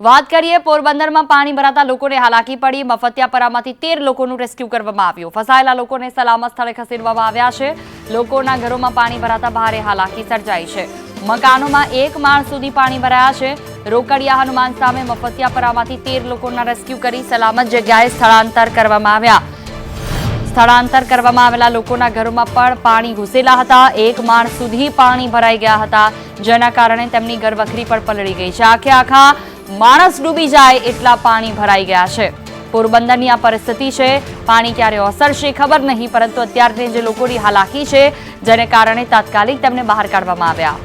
વાત કરીએ, પોરબંદરમાં પાણી ભરાતા લોકોને હાલાકી પડી. મફતિયાપરામાંથી તેર લોકોનું રેસ્ક્યુ કરવામાં આવ્યું. ફસાયેલા લોકોને સલામત સ્થળે ખસેડવામાં આવ્યા છે. લોકોના ઘરોમાં પાણી ભરાતા ભારે હાલાકી સર્જાઈ છે. મકાનોમાં એક માળ સુધી પાણી ભરાયા છે. રોકડિયા હનુમાન સામે મફતિયાપરામાંથી તેર લોકોના રેસ્ક્યુ કરી સલામત જગ્યાએ સ્થળાંતર કરવામાં આવ્યા. સ્થળાંતર કરવામાં આવેલા લોકોના ઘરોમાં પણ પાણી ઘૂસેલા હતા. એક માળ સુધી પાણી ભરાઈ ગયા હતા. જેના કારણે તેમની ઘરવખરી પણ પલળી ગઈ છે. આખે આખા માણસ ડૂબી જાય એટલા પાણી ભરાઈ ગયા છે. પોરબંદરની આ પરિસ્થિતિ છે. પાણી ક્યારે ઓસરશે ખબર નહીં, પરંતુ અત્યારની જે લોકોની હાલાકી છે, જેને કારણે તાત્કાલિક તેમને બહાર કાઢવામાં આવ્યા.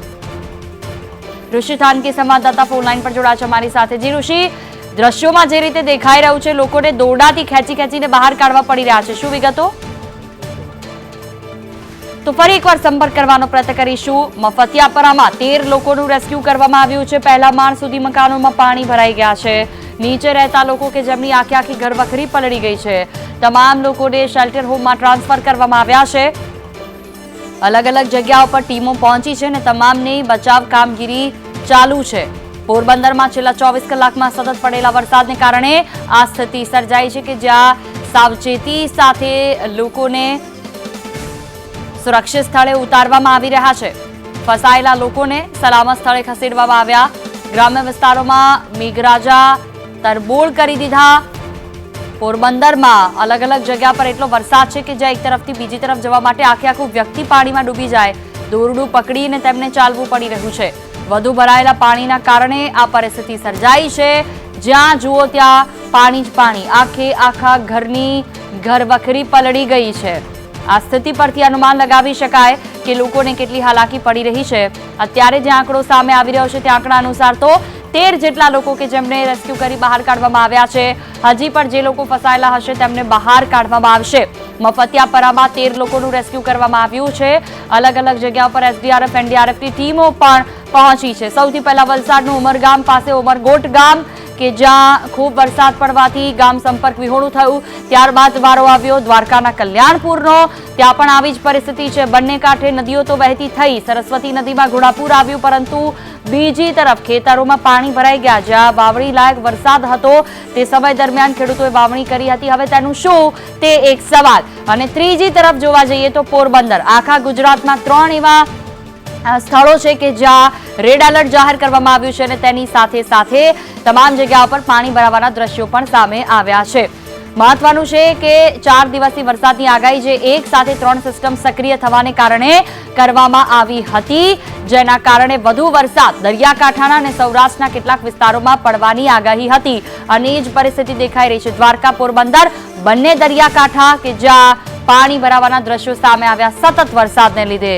ઋષિ થાનકી સંવાદદાતા ફોનલાઈન પર જોડાયા છે અમારી સાથે. જી ઋષિ, દ્રશ્યોમાં જે રીતે દેખાઈ રહ્યું છે, લોકોને દોરડાથી ખેંચી ખેંચીને બહાર કાઢવા પડી રહ્યા છે. શું વિગતો? તો ફરી એકવાર સંપર્ક કરવાનો પ્રયત્ન કરીશું. મફતિયાપરામાં તેર લોકોનું રેસ્ક્યુ કરવામાં આવ્યું છે. પહેલા માળ સુધી મકાનોમાં પાણી ભરાઈ ગયા છે. નીચે રહેતા લોકો કે જેમની આખી આખી ઘર વખરી પલળી ગઈ છે. તમામ લોકોને શેલ્ટર હોમમાં ટ્રાન્સફર કરવામાં આવ્યા છે. અલગ અલગ જગ્યાઓ પર ટીમો પહોંચી છે અને તમામની બચાવ કામગીરી ચાલુ છે. પોરબંદરમાં છેલ્લા ચોવીસ કલાકમાં સતત પડેલા વરસાદને કારણે આ સ્થિતિ સર્જાઈ છે કે જ્યાં સાવચેતી સાથે લોકોને સુરક્ષિત સ્થળે ઉતારવામાં આવી રહ્યા છે. ફસાયેલા લોકોને સલામત સ્થળે ખસેડવામાં આવ્યા. ગ્રામ્ય વિસ્તારોમાં મેઘરાજા તરબોળ કરી દીધા. પોરબંદરમાં અલગ અલગ જગ્યા પર એટલો વરસાદ છે કે જ્યાં એક તરફથી બીજી તરફ જવા માટે આખે આખું વ્યક્તિ પાણીમાં ડૂબી જાય. દોરડું પકડીને તેમને ચાલવું પડી રહ્યું છે. વધુ ભરાયેલા પાણીના કારણે આ પરિસ્થિતિ સર્જાઈ છે. જ્યાં જુઓ ત્યાં પાણી જ પાણી. આખે આખા ઘરની ઘર વખરી પલળી ગઈ છે. આ સ્થિતિ પરથી અનુમાન લગાવી શકાય કે લોકોને કેટલી હાલાકી પડી રહી છે. અત્યારે જે આંકડો સામે આવી રહ્યો છે તે આંકડા અનુસાર તો તેર જેટલા લોકો કે જેમને રેસ્ક્યુ કરી બહાર કાઢવામાં આવ્યા છે. હજી પણ જે લોકો ફસાયેલા હશે તેમને બહાર કાઢવામાં આવશે. મફતિયાપરામાં તેર લોકોનું રેસ્ક્યુ કરવામાં આવ્યું છે. અલગ અલગ જગ્યા પર એસડીઆરએફ, એનડીઆરએફની ટીમો પણ પહોંચી છે. સૌથી પહેલા વલસાડનું ઉમરગામ પાસે ઉમરગોટ ગામ. કે જ્યાં ખૂબ વરસાદ પડવાથી ગામ સંપર્ક વિહોણું થયું. ત્યારબાદ વારો આવ્યો દ્વારકાના કલ્યાણપુરનો. ત્યાં પણ આવી જ પરિસ્થિતિ છે. બંને કાંઠે નદીઓ તો વહેતી થઈ. સરસ્વતી નદીમાં ઘોડાપુર આવ્યું, પરંતુ બીજી તરફ ખેતરોમાં પાણી ભરાઈ ગયા. જ્યાં વાવણી લાયક વરસાદ હતો તે સમય દરમિયાન ખેડૂતોએ વાવણી કરી હતી. હવે તેનું શું? તે એક સવાલ. અને ત્રીજી તરફ જોવા જઈએ તો પોરબંદર. આખા ગુજરાતમાં ત્રણ એવા સ્થળો છે કે જ્યાં રેડ એલર્ટ જાહેર કરવામાં આવ્યું છે અને તેની સાથે સાથે તમામ જગ્યાઓ પર પાણી ભરાવાના દ્રશ્યો પણ સામે આવ્યા છે. મહત્વનું છે કે ચાર દિવસથી વરસાદની આગાહી જે એક સાથે ત્રણ સિસ્ટમ સક્રિય થવાને કારણે કરવામાં આવી હતી. જેના કારણે વધુ વરસાદ દરિયાકાંઠાના અને સૌરાષ્ટ્રના કેટલાક વિસ્તારોમાં પડવાની આગાહી હતી. અને એ જ પરિસ્થિતિ દેખાઈ રહી છે. દ્વારકા પોરબંદર, બંને દરિયાકાંઠા કે જ્યાં પાણી ભરાવાના દ્રશ્યો સામે આવ્યા સતત વરસાદને લીધે.